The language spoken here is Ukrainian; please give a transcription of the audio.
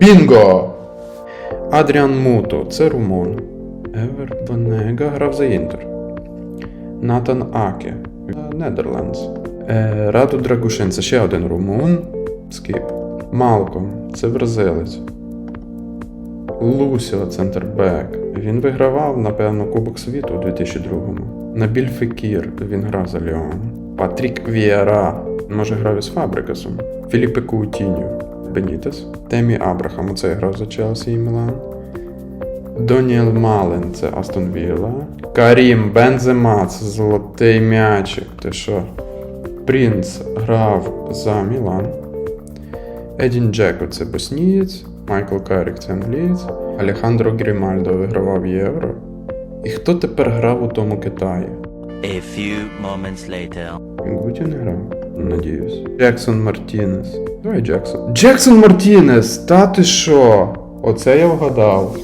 Бінго! Адріан Муто, це румун. Евер Банега грав за Інтер. Натан Аке, Нідерландс. Е, Раду Драгушин, це ще один румун. Скіп. Малком, це бразилець. Лусіо, центрбек. Він вигравав, напевно, Кубок світу у 2002-му. Набіль Фекір, він грав за Ліон. Патрік Віера, може грав із Фабрикасом. Філіппе Каутіньо, Бенітес. Темі Абрахам, оце грав за Челсі і Мілан. Доніел Мален, це Астон Вілла. Карім Бензема, це золотий м'ячик. Ти що? Принц грав за Мілан. Едін Джеко це боснієць, Майкл Карік це англієць, Алехандро Грімальдо вигравав євро. І хто тепер грав у тому Китаї? A few moments later. Гуті не грав, надіюсь. Джексон Мартінес. Давай Джексон. Джексон Мартінес! Та ти що? Оце я вгадав.